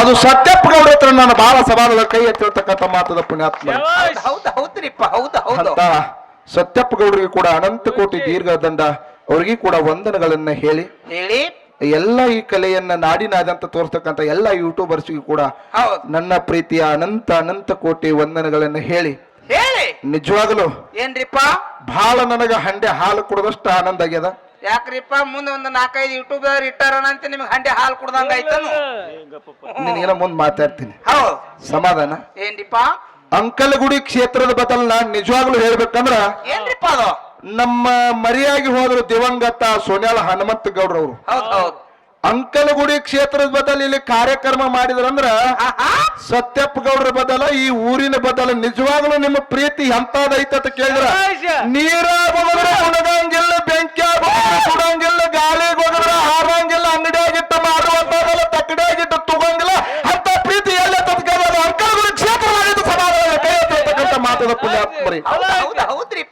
ಅದು ಸತ್ಯಪ್ಪ ಗೌಡ ಹತ್ರ ನಾನು ಬಹಳ ಸವಾಲದ ಕೈ ಎತ್ತಿರ್ತಕ್ಕಂಥ ಮಾತದ ಪುಣ್ಯಾತ್ಮ. ಹೌದು ಹೌದ್ ಹೌದ್ರಿಪ್ಪ ಹೌದು ಹೌದು. ಸತ್ಯಪ್ಪ ಗೌಡರಿಗೆ ಕೂಡ ಅನಂತ ಕೋಟಿ ದೀರ್ಘ ದಂಡ. ಅವರಿಗೆ ಕೂಡ ವಂದನಗಳನ್ನ ಹೇಳಿ. ಹೇಳಿ. ಎಲ್ಲ ಈ ಕಲೆಯನ್ನ ನಾಡಿನಾದಂತ ತೋರ್ತಕ್ಕಂಥ ಎಲ್ಲ ಯೂಟ್ಯೂಬರ್ಸ್ಗೂ ಕೂಡ ಹೌದ್. ನನ್ನ ಪ್ರೀತಿಯ ಅನಂತ ಅನಂತ ಕೋಟಿ ವಂದನಗಳನ್ನ ಹೇಳಿ. ಹೇಳಿ. ನಿಜವಾಗಲೂ ಏನ್ರಿಪ್ಪ? ಬಹಳ ನನಗ ಹಂಡೆ ಹಾಲು ಕುಡದಷ್ಟು ಆನಂದ ಆಗ್ಯದ. ಯಾಕ್ರಿಪ್ಪ? ಮುಂದೆ ಒಂದು ನಾಲ್ಕೈದು ಯೂಟ್ಯೂಬ್ ಇಟ್ಟಾರಣ ಅಂತ ನಿಮ್ಗೆ ಹಂಡೆ ಹಾಲು ಕುಡ್ದಂಗ ಆಯ್ತನು? ನಿನಗೇನ ಮುಂದ್ ಮಾತಾಡ್ತೀನಿ. ಹೌದು. ಸಮಾಧಾನ? ಏನ್ರಿಪ್ಪ? ಅಂಕಲಗುಡಿ ಕ್ಷೇತ್ರದ ಬದಲ್ ನಾನ್ ನಿಜವಾಗ್ಲೂ ಹೇಳ್ಬೇಕಂದ್ರ ಏನ್ರಿಪ್ಪ ಅದು? ನಮ್ಮ ಮರಿಯಾಗಿ ಹೋದ್ರು ದಿವಂಗತ ಸೋನಿಯಾಲ್ ಹನುಮಂತ ಗೌಡ್ರವ್ರು ಹೌದು ಹೌದ್. ಅಂಕಲಗುಡಿ ಕ್ಷೇತ್ರದ ಬದಲು ಇಲ್ಲಿ ಕಾರ್ಯಕ್ರಮ ಮಾಡಿದ್ರಂದ್ರ ಸತ್ಯಪ್ಪ ಗೌಡ್ರ ಬದಲ ಈ ಊರಿನ ಬದಲ ನಿಜವಾಗ್ಲೂ ನಿಮ್ಮ ಪ್ರೀತಿ ಎಂತಾದೈತ ಅಂತ ಕೇಳಿದ್ರ? ನೀರ ಹೋಗಿದ್ರೆ ಉಣಗಂಗಿಲ್ಲ ಬೆಂಕಿ ಸುಡಂಗಿಲ್ಲ ಗಾಳಿ ಹೋಗಿದ್ರ ಹಾರಂಗಿಲ್ಲ ಅಂಗಡಿಯಾಗಿಟ್ಟು ಮಾಡುವಂತದಲ್ಲ ತಕ್ಕಡಿಯಾಗಿಟ್ಟು ತಗೊಂಗಿಲ್ಲ ಅಂತ ಪ್ರೀತಿ ಎಲ್ಲ ಕೇಳಿದ್ರೆ ಅಂಕಲಗುಡಿ ಕ್ಷೇತ್ರವಾಗಿದ್ದು ಸಮಾಧಾನ ಕೈ ಎತ್ತಿರ್ತಕ್ಕಂಥ ಮಾತದ ಪುಣ್ಯಾತ್ಮರಿ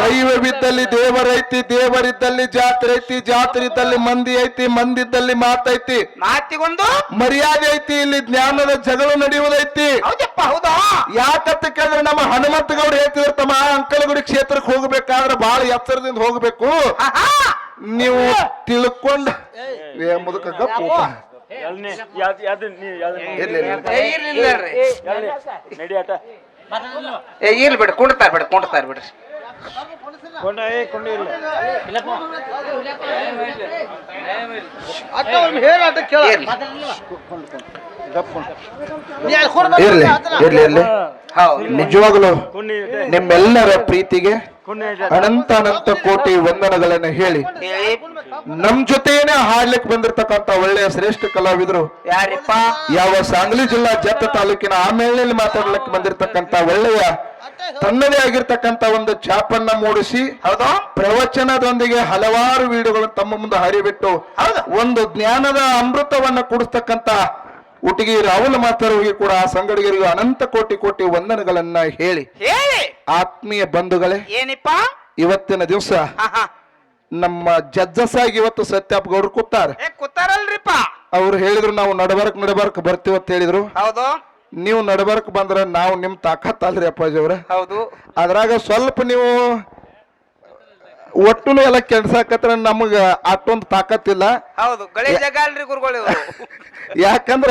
ದೈವ ಬಿದ್ದಲ್ಲಿ ದೇವರೈತಿ ದೇವರಿದ್ದಲ್ಲಿ ಜಾತ್ರೆ ಐತಿ ಜಾತ್ರೆ ಇದ್ದಲ್ಲಿ ಮಂದಿ ಐತಿ ಮಂದಿ ಇದ್ದಲ್ಲಿ ಮಾತೈತಿ. ಮಾತಿಗೊಂದು ಮರ್ಯಾದೆ ಐತಿ ಇಲ್ಲಿ ಜ್ಞಾನದ ಜಗಳ ನಡೆಯುವುದೈತಿ. ಹೌದಪ್ಪ ಹೌದು. ಯಾಕಂತ ಕೇಳಿದ್ರೆ ನಮ್ಮ ಹನುಮಂತ ಗೌಡ ಹೇಳ್ತಿದ್ರು ತಮ್ಮ ಅಂಕಲಗುಡಿ ಕ್ಷೇತ್ರಕ್ಕೆ ಹೋಗ್ಬೇಕಾದ್ರೆ ಬಹಳ ಎತ್ತರದಿಂದ ಹೋಗ್ಬೇಕು. ನೀವು ತಿಳ್ಕೊಂಡ ಮುದುಕ ಗಪ್ಪು. ಏ, ಇಲ್ಲಿ ಬಿಡ್ರಿ ಕುಂಡ್ತಾರ ಬಿಡ್ರಿ ಕುಂಡ್ತಾರ ಬಿಡ್ರಿ ಇರ್ಲಿ. ಇರ್ಲಿ. ಇರ್ಲಿ ಇರ್ಲಿ ಹೌದು. ನಿಜವಾಗ್ಲು ನಿಮ್ಮೆಲ್ಲರ ಪ್ರೀತಿಗೆ ಅನಂತ ಅನಂತ ಕೋಟಿ ವಂದನಗಳನ್ನ ಹೇಳಿ. ನಮ್ ಜೊತೆನೆ ಹಾಡ್ಲಿಕ್ಕೆ ಬಂದಿರತಕ್ಕಂತ ಒಳ್ಳೆಯ ಶ್ರೇಷ್ಠ ಕಲಾವಿದರು. ಯಾರಿಪ್ಪ? ಯಾವ ಸಾಂಗ್ಲಿ ಜಿಲ್ಲಾ ಜತ್ತ ತಾಲೂಕಿನ ಆಮೇಲೆ ಮಾತಾಡ್ಲಿಕ್ಕೆ ಬಂದಿರತಕ್ಕಂತ ಒಳ್ಳೆಯ ತನ್ನದೇ ಆಗಿರ್ತಕ್ಕಂತ ಒಂದು ಛಾಪನ್ನ ಮೂಡಿಸಿ ಹೌದಾ. ಪ್ರವಚನದೊಂದಿಗೆ ಹಲವಾರು ವಿಡಿಯೋಗಳನ್ನು ತಮ್ಮ ಮುಂದೆ ಹರಿಬಿಟ್ಟು ಒಂದು ಜ್ಞಾನದ ಅಮೃತವನ್ನ ಕುಡಿಸ್ತಕ್ಕಂತ ಉಟಗಿ ರಾಹುಲ್ ಮಾತಾಡೋರಿಗೆ ಕೂಡ ಆ ಸಂಗಡಿಗರಿಗೂ ಅನಂತ ಕೋಟಿ ಕೋಟಿ ವಂದನೆಗಳನ್ನ ಹೇಳಿ. ಆತ್ಮೀಯ ಬಂಧುಗಳೇ ಏನಿಪ್ಪ? ಇವತ್ತಿನ ದಿವಸ ನಮ್ಮ ನಮ್ಮ ಜಜ್ಜಸಾಗಿ ಇವತ್ತು ಸತ್ಯಪ್ಪ ಗೌಡ್ರು ಕೂತಾರೆ ಕೂತಾರಲ್ರಿಪ್ಪ? ಅವ್ರು ಹೇಳಿದ್ರು ನಾವು ನಡಬರ್ಕ್ ನಡಬರ್ಕ್ ಬರ್ತೀವಿ ಅಂತ ಹೇಳಿದ್ರು. ಹೌದು. ನೀವು ನಡಬರ್ಕ್ ಬಂದ್ರ ನಾವು ನಿಮ್ ತಾಕತ್ ಅಲ್ರಿ ಅಪ್ಪಾಜಿ ಅವ್ರ. ಹೌದು. ಅದ್ರಾಗ ಸ್ವಲ್ಪ ನೀವು ಒಟ್ಟು ಎಲ್ಲ ಕೆಡ್ಸಾಕತ್ರ ನಮಗ ಅಷ್ಟೊಂದು ತಾಕತ್ತಿಲ್ಲ. ಹೌದು. ಗಳಿ ಜಗ ಅಲ್ರಿ ಗುರುಗಳು ಯಾಕಂದ್ರ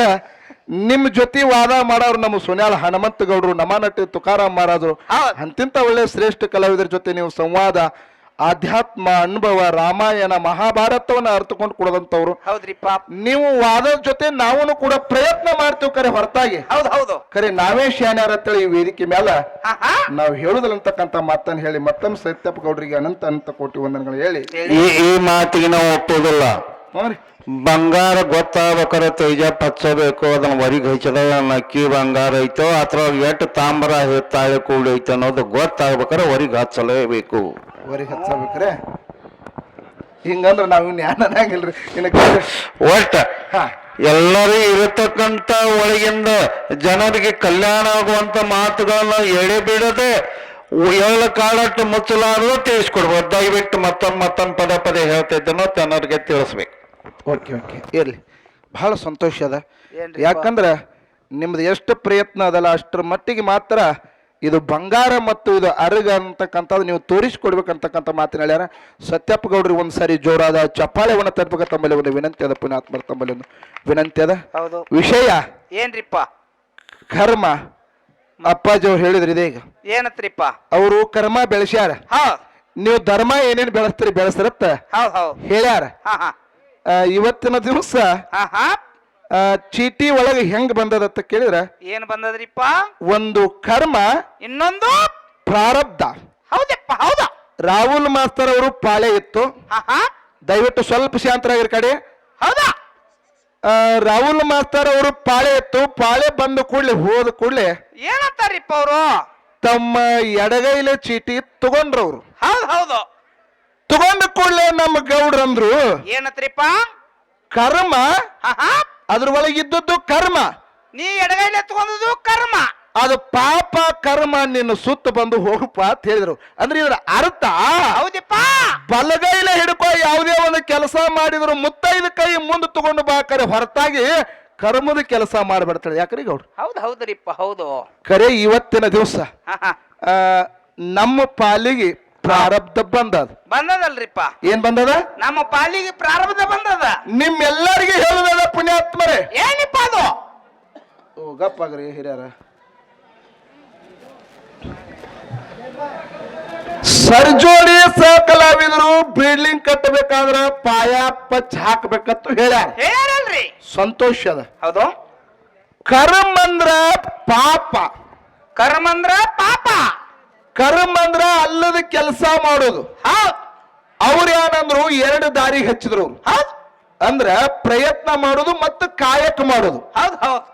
ನಿಮ್ ಜೊತೆ ವಾದ ಮಾಡೋರು ನಮ್ಮ ಸುನ್ಯಾಳ ಹನುಮಂತ ಗೌಡ್ರು ನಮಾನಟ್ಟಿ ತುಕಾರಾಮ್ ಮಹಾರಾಜರು. ಅಂತಿಂತ ಒಳ್ಳೆ ಶ್ರೇಷ್ಠ ಕಲಾವಿದರ ಜೊತೆ ನೀವು ಸಂವಾದ ಆಧ್ಯಾತ್ಮ ಅನುಭವ ರಾಮಾಯಣ ಮಹಾಭಾರತವನ್ನ ಅರ್ಥಕೊಂಡು ಕೊಡದಂತವ್ರು ಹೌದ್ರಿಪ್ಪ ನೀವು ವಾದದ ಜೊತೆ ನಾವು ಕೂಡ ಪ್ರಯತ್ನ ಮಾಡ್ತೀವಿ ಕರೆ ಹೊರತಾಗಿ. ಹೌದು ಹೌದು. ಕರೆ ನಾವೇ ಶಾನ್ಯಾರ ಅಂತೇಳಿ ಈ ವೇದಿಕೆ ಮೇಲೆ ನಾವು ಹೇಳುದಿಲ್ಲ ಅಂತಕ್ಕಂಥ ಮಾತನ್ನ ಹೇಳಿ ಮತ್ತೊಂದು ಸತ್ಯಪ್ಪ ಗೌಡ್ರಿಗೆ ಅನಂತ ಅನಂತ ಕೋಟಿ ವಂದನೆಗಳು ಹೇಳಿ. ಹೇಳಿ. ಈ ಈ ಮಾತಿಗೆ ನಾವು ಒಪ್ಪೋದಿಲ್ಲ ಬಂಗಾರ ಗೊತ್ತಾಗ್ಬೇಕಾರೆ ತೈಜ ಪಚ್ಚಬೇಕು. ಅದನ್ನ ಹೊರಗೆ ಹಚ್ಚದ ನಕ್ಕಿ ಬಂಗಾರ ಐತೋ ಅಥವಾ ಎಷ್ಟು ತಾಮ್ರ ತಾಳೆ ಕೂಡಿ ಐತೆ ಅನ್ನೋದು ಗೊತ್ತಾಗ್ಬೇಕಾರೆ ಹೊರಗೆ ಹಚ್ಚಲೇಬೇಕು. ಹೊರಗೆ ಹಚ್ಚಬೇಕ್ರೆ? ಹಿಂಗಂದ್ರ ನಾವು ಇನ್ನ ಒಟ್ಟ ಹಾ. ಎಲ್ಲರೂ ಇರತಕ್ಕಂತ ಒಳಗಿಂದ ಜನರಿಗೆ ಕಲ್ಯಾಣ ಆಗುವಂತ ಮಾತುಗಳನ್ನ ಎಳೆ ಬಿಡದೆ ಏಳು ಕಾಲಟ್ಟು ಮುಚ್ಚಲಾರದು ತಿಳಿಸ್ಕೊಡ್ಬೋದು ದಯವಿಟ್ಟು ಮತ್ತೊಮ್ಮೆ ಮತ್ತೊಂದು ಪದೇ ಪದೇ ಹೇಳ್ತಾ ಇದ್ದನೋ ಜನರಿಗೆ ತಿಳಿಸ್ಬೇಕು. Okay okay. ಇರಲಿ. ಬಹಳ ಸಂತೋಷ ಅದ. ಯಾಕಂದ್ರೆ ನಿಮ್ದು ಎಷ್ಟು ಪ್ರಯತ್ನ ಅದಲ್ಲ ಅಷ್ಟರ ಮಟ್ಟಿಗೆ ಮಾತ್ರ ಇದು ಬಂಗಾರ ಮತ್ತು ಇದು ಅರಗ ಅಂತಕ್ಕಂಥದ್ದು ನೀವು ತೋರಿಸ್ಕೊಡ್ಬೇಕಂತಕ್ಕಂಥ ಮಾತಿನ ಹೇಳ್ಯಾರ. ಸತ್ಯಪ್ಪ ಗೌಡ್ರಿಗೆ ಒಂದು ಸಾರಿ ಜೋರಾದ ಚಪ್ಪಾಳೆವನ್ನು ತರ್ಬೇಕ ತಮ್ಮಲ್ಲಿ ಒಂದು ವಿನಂತಿ ಅದ ಪುಣ್ಯಾತ್ಮರ ತಮ್ಮಲ್ಲಿ ಒಂದು ವಿನಂತಿ ಅದ. ಹೌದು. ವಿಷಯ? ಏನ್ರಿಪ್ಪ? ಕರ್ಮ. ಅಪ್ಪಾಜಿ ಅವ್ರು ಹೇಳಿದ್ರಿ ಇದೀಗ ಏನತ್ರಿಪ್ಪ? ಅವರು ಕರ್ಮ ಬೆಳೆಸ್ಯಾರ. ನೀವು ಧರ್ಮ ಏನೇನು ಬೆಳೆಸ್ತೀರಿ ಬೆಳೆಸ್ರತ್ತ? ಹೇಳ್ಯಾರ. ಹಾ ಹಾ. ಆ, ಇವತ್ತಿನ ದಿವಸ ಚೀಟಿ ಒಳಗ ಹೆಂಗ್ ಬಂದದತ್ತ ಕೇಳಿದ್ರ? ಏನ್ ಬಂದದ್ರಿಪ್ಪ? ಒಂದು ಕರ್ಮ ಇನ್ನೊಂದು ಪ್ರಾರಬ್ಧ. ಹೌದಪ್ಪ ಹೌದಾ. ರಾಹುಲ್ ಮಾಸ್ತರ್ ಅವರು ಪಾಳೆ ಇತ್ತು ದಯವಿಟ್ಟು ಸ್ವಲ್ಪ ಶಾಂತರಾಗಿರ ಕಡೆ. ಹೌದಾ? ರಾಹುಲ್ ಮಾಸ್ತರ್ ಅವರು ಪಾಳೆ ಇತ್ತು ಪಾಳೆ ಬಂದ ಕೂಡ್ಲೆ ಹೋದ ಕೂಡ್ಲೆ ಏನಂತಾರಿಪ್ಪ ಅವರು? ತಮ್ಮ ಎಡಗೈಲೆ ಚೀಟಿ ತಗೊಂಡ್ರವ್ರು. ಹೌದ್ ಹೌದು. ತಗೊಂಡ ಕೂಡಲೇ ನಮ್ಮ ಗೌಡ್ರಂದ್ರು ಏನತ್ರಿಪ್ಪ? ಕರ್ಮ ಅದ್ರ ಒಳಗಿದ್ದದ್ದು ಕರ್ಮ. ನೀ ಎಡಗೈಲಿ ಎತ್ಕೊಂಡದ್ದು ಕರ್ಮ. ಅದು ಪಾಪ ಕರ್ಮ ನಿನ್ನ ಸುತ್ತ ಬಂದು ಹೋಗಪ್ಪ ಅಂತ ಹೇಳಿದ್ರು. ಅಂದ್ರೆ ಇದ್ರ ಅರ್ಥ ಹೌದಪ್ಪ? ಬಲಗೈಲ ಹಿಡ್ಕೊ ಯಾವುದೇ ಒಂದು ಕೆಲಸ ಮಾಡಿದ್ರು ಮುತ್ತೈದ ಕೈ ಮುಂದೆ ತಗೊಂಡು ಬಾಕರೆ ಹೊರತಾಗಿ ಕರ್ಮದ ಕೆಲಸ ಮಾಡ್ಬಿಡ್ತಾಳೆ. ಯಾಕ್ರಿ ಗೌಡ್ರು? ಹೌದು ಹೌದ್ರಿಪ್ಪ ಹೌದು. ಕರೆ ಇವತ್ತಿನ ದಿವಸ ನಮ್ಮ ಪಾಲಿಗೆ ಪ್ರಾರಬ್ಧ ಬಂದದ. ಬಂದದಲ್ರಿಪ್ಪ. ಏನ್ ಬಂದದ? ನಮ್ಮ ಪಾಲಿಗೆ ಪ್ರಾರಬ್ಧ ಬಂದದ. ನಿಮ್ಮೆಲ್ಲರಿಗೆ ಹೇಳುದದ ಪುಣ್ಯಾತ್ಮರೇ. ಏನಿಪ್ಪ ಅದು? ಓ ಗಪ್ಪಾಗ್ರಿ ಹಿರಿಯರ. ಸರ್ಜೋಡಿ ಸಹಕಲಾವಿದರು ಬಿಲ್ಡಿಂಗ್ ಕಟ್ಟಬೇಕಾದ್ರ ಪಾಯ ಪಚ್ ಹಾಕ್ಬೇಕಂತ ಹೇಳ್ಯಾರ. ಹೇಳ್ಯಾರಲ್ರಿ. ಸಂತೋಷ ಅದ. ಹೌದು. ಕರ್ಮಂದ್ರ ಪಾಪ. ಕರ್ಮಂದ್ರ ಪಾಪ. ಕರ್ಮ ಅಂದ್ರ ಅಲ್ಲದ ಕೆಲಸ ಮಾಡೋದು. ಹಾ? ಅವ್ರು ಏನಂದ್ರು ಎರಡು ದಾರಿ ಹಚ್ಚಿದ್ರು ಹಾ? ಅಂದ್ರ ಪ್ರಯತ್ನ ಮಾಡೋದು ಮತ್ತು ಕಾಯಕ ಮಾಡೋದು. ಹೌದು ಹೌದು.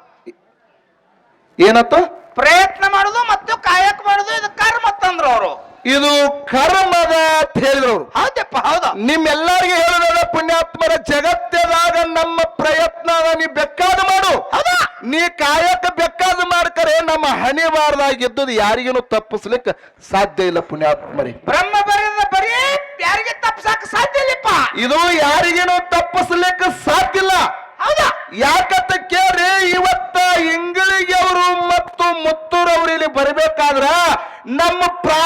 ಏನತ್ತ? ಪ್ರಯತ್ನ ಮಾಡುದು ಮತ್ತು ಕಾಯಕ ಮಾಡುದು ಇದು ಕರ್ಮ ಅಂತಂದ್ರು ಅವರು. ಇದು ಕರ್ಮದ ಅಂತ ಹೇಳಿದ್ರು ಅವರು. ಹೌದಪ್ಪ ಹೌದ. ನಿಮ್ಮೆಲ್ಲರಿಗೆ ಹೇಳಿದ ಪುಣ್ಯಾತ್ಮರ ಜಗತ್ತದಾಗ ನಮ್ಮ ಪ್ರಯತ್ನ ನೀ ಬೇಕಾದ ಮಾಡು. ಹೌದಾ? ನೀ ಕಾಯಕ ಮಾಡ್ಕರೆ ನಮ್ಮ ಹಣೆ ಬಾರ್ದಾಗಿದ್ದದು ಯಾರಿಗೇನು ತಪ್ಪಿಸ್ಲಿಕ್ಕೆ ಸಾಧ್ಯ ಇಲ್ಲ ಪುಣ್ಯಾತ್ಮರಿ. ಬ್ರಹ್ಮ ಬರೆದ ಬರೀ ಯಾರಿಗೆ ತಪ್ಪಿಸಕ್ ಸಾಧ್ಯ ಇಲ್ಲಪ್ಪ. ಇದು ಯಾರಿಗೇನು ತಪ್ಪಿಸ್ಲಿಕ್ಕೆ ಸಾಧ್ಯ ಇಲ್ಲ. ಹೌದಾ? ಯಾಕಂತ ಕೇಳ್ರಿ ಇವತ್ತ ಇಂಗಳಿಗೆ ಅವರು ಮತ್ತು ಮುತ್ತೂರವ್ರು ಇಲ್ಲಿ ಬರಬೇಕಾದ್ರ ನಮ್ಮ ಪ್ರಾರಬ್ಧದಾಗ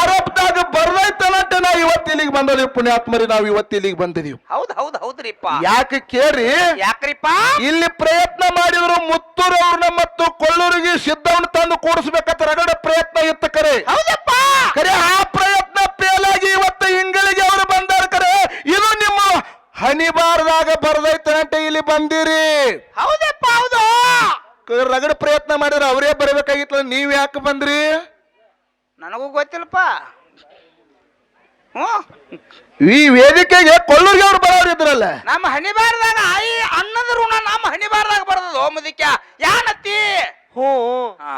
ಪುಣ್ಯಾತ್ಮರಿ ನಾವು ಇವತ್ತು ಇಲ್ಲಿಗೆ ಬಂದಿದೀವಿ. ಹೌದ್ ಹೌದ್ ಹೌದ್ರಿಪ್ಪ. ಯಾಕೆ ಕೇಳಿ ಯಾಕ್ರಿಪ್ಪ? ಇಲ್ಲಿ ಪ್ರಯತ್ನ ಮಾಡಿದ್ರು ಮುತ್ತೂರವ್ರನ್ನ ಮತ್ತು ಕೊಳ್ಳೂರಿಗೆ ಸಿದ್ಧವನ್ನು ತಂದು ಕೂಡಿಸ್ಬೇಕಂತ ರಗಡ ಪ್ರಯತ್ನ ಇತ್ತು ಕರೆ. ಹೌದಪ್ಪ. ಕರೆ ಆ ಪ್ರಯತ್ನ ಪೇಲಾಗಿ ಇವತ್ತು ಇಂಗಳಿಗೆ ಅವರು ಬಂದಾರ ಕರೆ. ಇದು ನಿಮ್ಮ ಹನಿಬಾರದಾಗ ಬರ್ದೈತನಂತೆ ಇಲ್ಲಿ ಬಂದಿರಿ. ಹೌದಪ್ಪ ಹೌದು. ಕ- ರಗಡ ಪ್ರಯತ್ನ ಮಾಡಿದ್ರೆ ಅವರೇ ಬರಬೇಕಾಗಿತ್ತು ನೀವ್ ಯಾಕೆ ಬಂದ್ರಿ? ನನಗೂ ಗೊತ್ತಿಲ್ಲಪ್ಪ. ಹ್ಮ್ ಈ ವೇದಿಕೆಗೆ ಕೊಲ್ಲೂರಿಗೆ ಅವ್ರು ಬರೋರು ಇದ್ರಲ್ಲ. ನಮ್ಮ ಹಣಿಬಾರದಾಗ ಐ ಅನ್ನದ ಋಣ ನಮ್ಮ ಹಣಿಬಾರದಾಗ ಬರ್ತದ ಮುದಿಕ್ಯ. ಯಾನತ್ತಿ ಹ್ಞೂ. ಹಾ.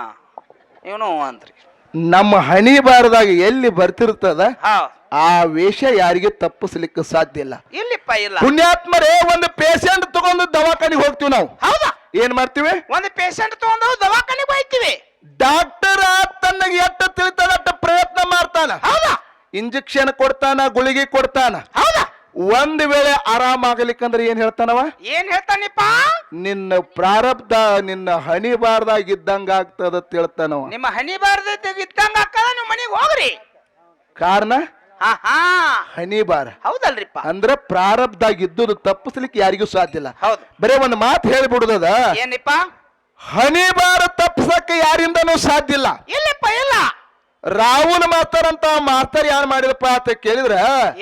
ಇವನು ಅಂತ್ರಿ. ನಮ್ಮ ಹಣಿಬಾರದಾಗ ಎಲ್ಲಿ ಬರ್ತಿರ್ತದ ಆ ವೇಷ ಯಾರಿಗೆ ತಪ್ಪಿಸ್ಲಿಕ್ಕೆ ಸಾಧ್ಯ ಇಲ್ಲ. ಇಲ್ಲಿಪ್ಪ ಇಲ್ಲ. ಪುಣ್ಯಾತ್ಮರೇ ಒಂದು ಪೇಷಂಟ್ ತಗೊಂಡು ದವಾಖಾನಿಗೆ ಹೋಗ್ತೀವಿ ನಾವು. ಹೌದಾ? ಏನ್ ಮಾಡ್ತೀವಿ? ಒಂದು ಪೇಷಂಟ್ ತಗೊಂಡು ದವಾಖಾನೆಗೆ ಹೋಯ್ತೀವಿ ಡಾಕ್ಟರ್ ತನ್ನಗೆ ಎಷ್ಟು ತಿಳಿತದ ಅಷ್ಟು ಪ್ರಯತ್ನ ಮಾಡ್ತಾನ. ಹೌದಾ? ಇಂಜೆಕ್ಷನ್ ಕೊಡ್ತಾನ ಗುಳಿಗೆ ಕೊಡ್ತಾನ. ಹೌದಾ? ಒಂದ್ ವೇಳೆ ಆರಾಮಾಗಲಿಕ್ಕಂದ್ರೆ ಏನ್ ಹೇಳ್ತಾನವ? ಏನ್ ಹೇಳ್ತಾನಿಪ್ಪ? ನಿನ್ನ ಪ್ರಾರಬ್ಧ ನಿನ್ನ ಹಣಿಬಾರ್ದಾಗ ಇದ್ದಂಗ ಆಗ್ತದ ಅಂತ ಹೇಳ್ತಾನವ. ನಿಮ್ಮ ಹನಿ ಬಾರ್ದ ಇದ್ದಂಗ ಹಾಕದ ಮನೆಗೆ ಹೋಗ್ರಿ. ಕಾರಣ? ಹಾ ಹಾ. ಹಣಿಬಾರ ಹೌದಲ್ರಿಪ್ಪ. ಅಂದ್ರ ಪ್ರಾರಬ್ಧಾಗ ಇದ್ದುದು ತಪ್ಪಿಸ್ಲಿಕ್ಕೆ ಯಾರಿಗೂ ಸಾಧ್ಯ ಇಲ್ಲ. ಹೌದು. ಬರೇ ಒಂದ್ ಮಾತು ಹೇಳ್ಬಿಡುದದ. ಏನಿಪ್ಪ ಹಣಿಬಾರ ತಪ್ಪಿಸಕ್ಕೆ ಯಾರಿಂದನೂ ಸಾಧ್ಯ ಇಲ್ಲ. ರಾಹುಲ್ ಮಾತಾರಂತ ಅಂತ ಮಾಸ್ತರ್ ಯಾರು ಮಾಡಿದಪ್ಪ ಅಂತ ಕೇಳಿದ್ರ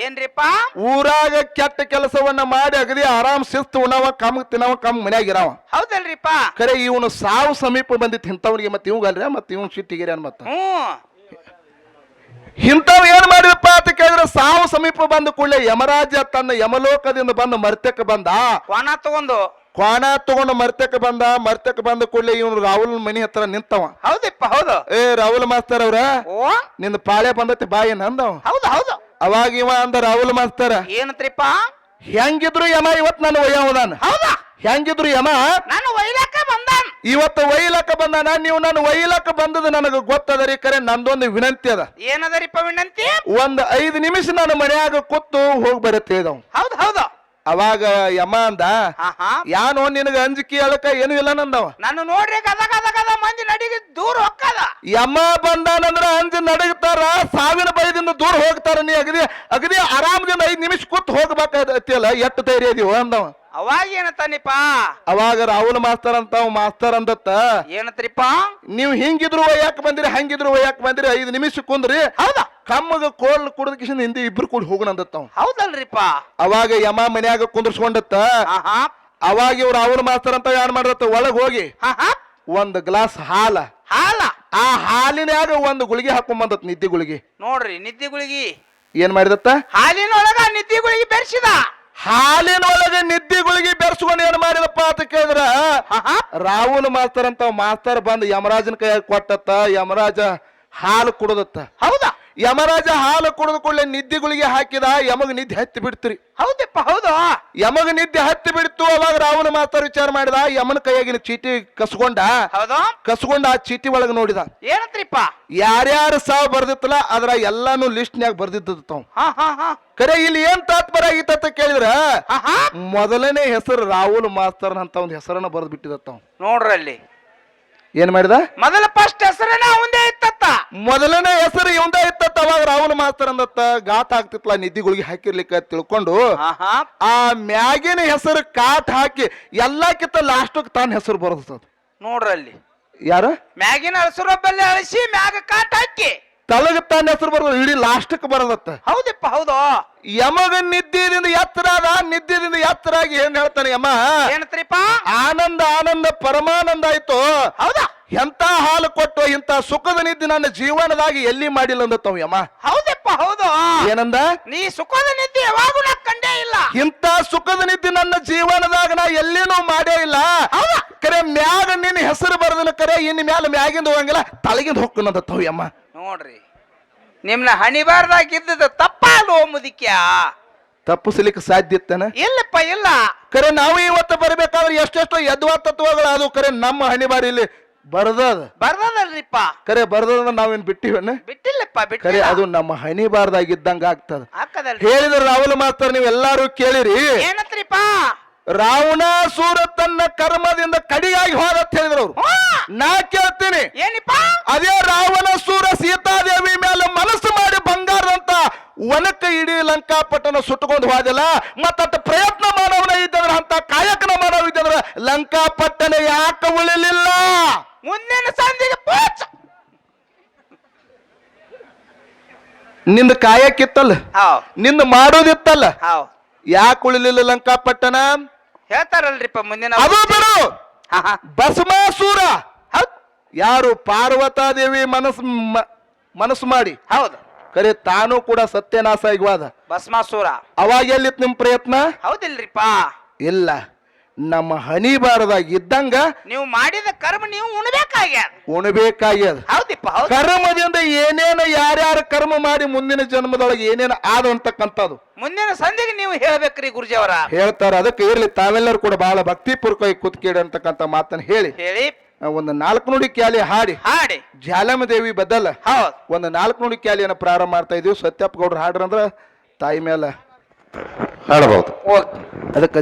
ಏನ್ರಿಪ್ಪ? ಊರಾಗ ಕೆಟ್ಟ ಕೆಲಸವನ್ನ ಮಾಡಿ ಅಗದಿ ಆರಾಮ್ ಶಿಸ್ತು ಉಣವ ಕಮ್ ತಿನ್ನವ ಕಮ್ ಮನ್ಯಾಗ ಇರವ. ಹೌದಲ್ರಿಪ್ಪ? ಕರೆ ಇವನು ಸಾವು ಸಮೀಪ ಬಂದಿತ್ತು ಇಂಥವ್ನಿಗೆ ಮತ್ತೆ ಇವಂಗಲ್ರ ಮತ್ತೆ ಇವ್ ಅನ್ ಮತ್ತ. ಇಂಥವ್ ಏನ್ ಮಾಡಿದಪ್ಪ ಅಂತ ಕೇಳಿದ್ರೆ ಸಾವು ಸಮೀಪ ಬಂದ ಕೂಡಲೇ ಯಮರಾಜ ತನ್ನ ಯಮಲೋಕದಿಂದ ಬಂದು ಮರ್ತಕ್ಕೆ ಬಂದ. ಕ್ವಾಣ ತಗೊಂಡು. ಕ್ವಾಣ ತಗೊಂಡು ಮರ್ತಕ್ಕೆ ಬಂದ ಮರ್ತಕ್ಕೆ ಬಂದ ಕೂಡಲೇ ಇವನು ರಾಹುಲ್ ಮನಿ ಹತ್ರ ನಿಂತವ. ಹೌದಪ್ಪ ಹೌದು. ಏ ರಾಹುಲ್ ಮಾಸ್ತರ್ ಅವ್ರ ಓ? ನಿಂದ ಪಾಳೆ ಬಂದತಿ ಬಾಯಿ ಅಂದವ ಹೌದು ಹೌದು. ಅವಾಗ ಇವ ಅಂದ ರಾಹುಲ್ ಮಾಸ್ತರ ಏನಂತ್ರಿಪ್ಪ? ಹೆಂಗಿದ್ರು ಯಮ ಇವತ್ ನಾನು ಒಯ್ಯವದಾನ ಹೌದಾ? ಹೆಂಗಿದ್ರು ಯಮ? ನಾನು ಒಯ್ಲಕ್ಕ ಬಂದಾನ. ಇವತ್ತು ಒಯ್ಲಕ್ಕ ಬಂದಾನ? ನೀವು ನಾನು ಒಯ್ಲಕ್ಕ ಬಂದದ ನನಗೆ ಗೊತ್ತದರಿ ಕರೆ ನಂದೊಂದು ವಿನಂತಿ ಅದ. ಏನದರಿಪ್ಪ ವಿನಂತಿ? ಒಂದ್ ಐದು ನಿಮಿಷ ನಾನು ಮನ್ಯಾಗ ಕೂತು ಹೋಗಿ ಬರುತ್ತೆ ಹೇಳಿದವ್ ಹೌದು ಹೌದು. ಅವಾಗ ಯಮ ಅಂದ ಯಾನೋ ನಿನಗ ಅಂಜಿಕೆ ಅಳಕ ಏನು ಇಲ್ಲ ನಂದವ. ನಾನು ನೋಡ್ರಿ ಕದ ಕದ ಕದ ಮಂದಿ ನಡಿಗೆ ದೂರ ಹೋಗ್ತದ. ಯಮ ಬಂದಾನಂದ್ರ ಅಂಜಿ ನಡಗ್ತಾರ ಸಾವಿನ ಭಯದಿಂದ ದೂರ ಹೋಗ್ತಾರ ನೀ ಅಗದಿ ಅಗದಿ ಆರಾಮದಿಂದ ಐದ್ ನಿಮಿಷ ಕೂತ್ ಹೋಗ್ಬೇಕಾಗತ್ತಿಯಲ್ಲ ಎಟ್ಟು ಧೈರ್ಯ ಇದೀವ ಅಂದವ. ಅವಾಗ ಏನತ್ತಾನಿಪ್ಪ ಅವಾಗ ರಾಹುಲ್ ಮಾಸ್ತರ್ ಅಂತ ಅವ ಮಾಸ್ತರ್ ಅಂದತ್ತ. ಏನತ್ರಿಪ್ಪ ನೀವು ಹಿಂಗಿದ್ರು ಯಾಕೆ ಬಂದಿರಿ ಹಂಗಿದ್ರು ಯಾಕೆ ಬಂದಿರಿ ಐದು ನಿಮಿಷ ಕುಂದ್ರಿ. ಹೌದಾ? ಕಮ್ಮಗ ಕೋಲ್ ಕುಡಿದ ಕಿಶನ್ ಹಿಂದೆ ಇಬ್ರು ಕೂಡಿ ಹೋಗೋಣ ಅಂದತ್ತ ಅವ. ಹೌದಲ್ರಿಪ್ಪ. ಅವಾಗ ಯಮ ಮನ್ಯಾಗ ಕುಂದ್ರಸ್ಕೊಂಡತ್ತ. ಆಹಾ ಅವಾಗ ಇವ್ರು ಅವ್ರ ಮಾಸ್ತರ್ ಅಂತ ಏನ್ ಮಾಡತ್ತ ಒಳಗ್ ಹೋಗಿ. ಒಂದ್ ಗ್ಲಾಸ್ ಹಾಲ. ಹಾಲ? ಆ ಹಾಲಿನ್ಯಾಗ ಒಂದು ಗುಳಿಗೆ ಹಾಕೊಂಡ್ ಬಂದತ್ ನಿದ್ದೆ ಗುಳಿಗೆ. ನೋಡ್ರಿ ನಿದ್ದೆ ಗುಳಿಗಿ. ಏನ್ ಮಾಡಿದತ್ತ? ಹಾಲಿನೊಳಗ ನಿದ್ದೆ ಗುಳಿಗೆ ಬೆರ್ಸಿದ. ಹಾಲಿನೊಳಗೆ ನಿದ್ದೆ ಗುಳಿಗೆ ಬೆರೆಸ್ಕೊಂಡು ಏನ್ ಮಾಡಿದಪ್ಪ ಅಂತ ಕೇಳಿದ್ರ? ಆಹಾ ಮಾಸ್ತರ್ ಅಂತ ಮಾಸ್ತರ್ ಬಂದ್ ಯಮರಾಜನ ಕೈ ಕೊಟ್ಟತ್ತ. ಯಮರಾಜ ಹಾಲು ಕುಡದತ್ತ. ಹೌದಾ? ಯಮರಾಜ ಹಾಲು ಕುಡಿದು ಕೂಡಲೇ ನಿದ್ದೆಗಳಿಗೆ ಹಾಕಿದ ಯಮಗ ನಿದ್ದೆ ಹತ್ತಿ ಬಿಡ್ತೀರಿ. ಹೌದಪ್ಪ ಹೌದು. ಯಮಗ ನಿದ್ದೆ ಹತ್ತಿ ಬಿಡ್ತು ಅವಾಗ ರಾವಣ ಮಾಸ್ತರ್ ವಿಚಾರ ಮಾಡಿದ ಯಮನ ಕೈಯಾಗಿನ ಚೀಟಿ ಕಸ್ಕೊಂಡ ಹೌದು. ಕಸ್ಕೊಂಡ ಆ ಚೀಟಿ ಒಳಗೆ ನೋಡಿದ. ಏನಂತ್ರಿಪ್ಪ? ಯಾರ್ಯಾರು ಸಾವು ಬರ್ದಿತ್ತಲ್ಲ ಅದ್ರ ಎಲ್ಲಾನು ಲಿಸ್ಟ್ನ್ಯಾಗ ಹಾ ಹಾ ಹಾ. ಕರೆ ಇಲ್ಲಿ ಏನ್ ತಾತ್ಪರ್ಯ ಆಗಿತ್ತ ಅಂತ ಕೇಳಿದ್ರ? ಮೊದಲನೇ ಹೆಸರು ರಾಹುಲ್ ಮಾಸ್ತರ್ ಅಂತ ಒಂದು ಹೆಸರನ್ನ ಬರ್ದು ಬಿಟ್ಟಿದತ್ತ ನೋಡ್ರಿ ಅಲ್ಲಿ. ಏನ್ ಮಾಡಿದ? ಮೊದಲ ಫಸ್ಟ್ ಹೆಸರೇನ ಅವಂದೇ ಇತ್ತತ್ತ. ಮೊದಲನೇ ಹೆಸರು ಇವಂದ ಇತ್ತ ಅವಾಗ ರಾಹುಲ್ ಮಾಸ್ತರ್ ಅಂದತ್ತ. ಗಾತ ಆಗ್ತಿತ್ತಲ್ಲ ನಿಧಿಗಳಿಗೆ ಹಾಕಿರ್ಲಿಕ್ಕ ತಿಳ್ಕೊಂಡು ಹಾ ಹಾ ಆ ಮ್ಯಾಗಿನ ಹೆಸರು ಕಾಟ್ ಹಾಕಿ ಎಲ್ಲಕ್ಕಿಂತ ಲಾಸ್ಟ್ ತಾನ ಹೆಸರು ಬರೋದು ಯಾರ? ಮ್ಯಾಗಿನ ಹೆಸರು ಅಳಿಸಿ ಮ್ಯಾಗ ಕಾಟ್ ಹಾಕಿ. ತಳಗ ತಾನ ಹೆಸರು ಬರ್ತದ ಇಡೀ ಲಾಸ್ಟಕ್ ಬರದತ್ತ ಹೌದಪ್ಪ ಹೌದು. ಯಮಗ ನಿದ್ದೆದಿಂದ ಎತ್ತರ ಅದ ನಿದ್ದಿದಿಂದ ಎತ್ತರ ಆಗಿ ಏನ್ ಹೇಳ್ತಾನೆ ಯಮ? ಏನತ್ರಿಪ್ಪ? ಆನಂದ ಆನಂದ ಪರಮಾನಂದ ಆಯ್ತು. ಹೌದಾ? ಎಂತ ಹಾಲು ಕೊಟ್ಟು ಇಂತ ಸುಖದ ನಿದ್ದೆ ನನ್ನ ಜೀವನದಾಗಿ ಎಲ್ಲಿ ಮಾಡಿಲ್ಲ ಅಂದತ್ತವ ಯಮ? ಹೌದಪ್ಪ ಹೌದು. ಏನಂದ? ನೀ ಸುಖದ ನಿದ್ದೆ ಯಾವಾಗೂ ನಾ ಕಂಡೇ ಇಲ್ಲ. ಇಂತ ಸುಖದ ನಿದ್ದೆ ನನ್ನ ಜೀವನದಾಗ ನಾ ಎಲ್ಲಿನೂ ಮಾಡೇ ಇಲ್ಲ. ಹೌದಾ? ಕರೆ ಮ್ಯಾಗ ನಿನ್ನ ಹೆಸರು ಬರದನ ಕರೆ ಇನ್ ಮ್ಯಾಲ ಮ್ಯಾಗಿಂದ ಹೋಗಂಗಿಲ್ಲ ತಳಗಿಂದ ಹೋಗ್ಕನಂದತ್ತವ ಯಮ್ಮ ನೋಡ್ರಿ. ನಿಮ್ನ ಹಣಿಬಾರ್ದಾಗ ಇದ್ದದ ಅಲ್ವೋ ಮುದಿಕ್ಯ ತಪ್ಪಿಸ್ಲಿಕ್ಕೆ ಸಾಧ್ಯ ಇತ್ತನ? ಇಲ್ಲಪ್ಪ ಇಲ್ಲ. ಕರೆ ನಾವು ಇವತ್ತು ಬರಬೇಕಾದ್ರೆ ಎಷ್ಟೆಷ್ಟೋ ಯದ್ವಾ ತತ್ವಗಳು ಅದು ಕರೆ ನಮ್ಮ ಹಣಿಬಾರಿ ಇಲ್ಲಿ ಬರ್ದದ. ಬರ್ದದಲ್ರಿಪ್ಪ. ಕರೆ ಬರ್ದದ ನಾವೇನ್ ಬಿಟ್ಟಿವನ್ನ ಬಿಟ್ಟಿಲ್ಲಪ್ಪ ಕರೆ ಬಿಟ್ಟಿಲ್ಲ ಅದು ನಮ್ಮ ಹಣಿ ಇದ್ದಂಗ ಆಗ್ತದ. ಹಾಕದಲ್ರಿ. ಹೇಳಿದ್ರ ರಾಹುಲ್ ಮಾಸ್ತರ್ ನೀವು ಎಲ್ಲಾರು ಕೇಳಿರಿ. ರಾವಣ ಸೂರ ತನ್ನ ಕರ್ಮದಿಂದ ಕಡಿಯಾಗಿ ಹೋದ ಅಂತ ಹೇಳಿದ್ರು ಅವ್ರು. ನಾ ಕೇಳ್ತೀನಿ. ಏನಿಪ್ಪ? ಅದೇ ರಾವಣಾಸುರ ಸೀತಾದೇವಿ ಮೇಲೆ ಮನಸ್ಸು ಮಾಡಿ ಬಂಗಾರದಂತ ಒನಕ ಇಡೀ ಲಂಕಾಪಟ್ಟಣ ಸುಟ್ಟುಕೊಂಡು ಹೋದಿಲ್ಲ ಮತ್ತ ಪ್ರಯತ್ನ ಮಾಡೋನ ಇದ್ದಂದ್ರೆ ಅಂತ ಕಾಯಕನ ಮಾಡೋ ಇದ್ದಂದ್ರೆ ಲಂಕಾಪಟ್ಟಣ ಯಾಕೆ ಉಳಿಲಿಲ್ಲ? ಮುಂದಿನ ಸಂಜೆಗೆ ಪೋಚ! ನಿಂದ ಕಾಯಕ್ಕಿತ್ತಲ್ಲ? ನಿಂದ ಮಾಡೋದಿತ್ತಲ್ಲ? ಯಾಕೆ ಉಳಿಲಿಲ್ಲ ಲಂಕಾಪಟ್ಟಣ? ಹೇಳ್ತಾರಲ್ರಿಪ್ಪ ಮುಂದಿನ ಅದು ಬಿಡು! ಭಸ್ಮಾಸೂರ! ಯಾರು ಪಾರ್ವತಾದೇವಿ ಮನಸ್ಸು ಮ- ಮನಸ್ಸು ಮಾಡಿ ಹೌದು. ಕರೆ ತಾನು ಕೂಡ ಸತ್ಯನಾಶ ಆಗ್ವಾದ. ಭಸ್ಮಾಸುರ. ಅವಾಗ ಎಲ್ಲಿತ್ ನಿಮ್ ಪ್ರಯತ್ನ? ಹೌದಿಲ್ರಿಪ್ಪ ಇಲ್ಲ ನಮ್ಮ ಹನಿ ಬಾರದಾಗ ಇದ್ದಂಗ ನೀವು ಮಾಡಿದ ಕರ್ಮ ನೀವು ಉಣಬೇಕಾಗ್ಯದ. ಉಣಬೇಕಾಗ್ಯದ. ಹೌದಿಪ್ಪ ಹೌದು. ಕರ್ಮದಿಂದ ಏನೇನು ಯಾರ್ಯಾರ ಕರ್ಮ ಮಾಡಿ ಮುಂದಿನ ಜನ್ಮದೊಳಗೆ ಏನೇನು ಆದ ಅಂತಕ್ಕಂಥದ್ದು. ಮುಂದಿನ ಸಂಧಿಗೆ ನೀವು ಹೇಳ್ಬೇಕ್ರಿ ಗುರುಜಿಯವರ. ಹೇಳ್ತಾರ ಅದಕ್ಕೆ ಇರ್ಲಿ ತಾವೆಲ್ಲರೂ ಕೂಡ ಬಹಳ ಭಕ್ತಿಪೂರ್ವಕವಾಗಿ ಕುತ್ಕೇಡಿ ಅಂತಕ್ಕಂಥ ಮಾತನ್ನ ಹೇಳಿ. ಹೇಳಿ. ಒಂದು ನಾಲ್ಕು ನುಡಿ ಕ್ಯಾಲಿ ಹಾಡಿ. ಹಾಡಿ. ಜಾಲಮ ದೇವಿ ಬದಲ. ಹೌದ್. ಒಂದು ನಾಲ್ಕು ನುಡಿ ಕ್ಯಾಲಿಯನ್ನು ಪ್ರಾರಂಭ ಮಾಡ್ತಾ ಇದೀವಿ ಸತ್ಯಪ್ಪ ಗೌಡ್ರು ಹಾಡ್ರಂದ್ರ ತಾಯಿ ಮೇಲೆ. ಹಾಡಬಹುದು. ಓಕೆ. ಅದಕ್ಕೆ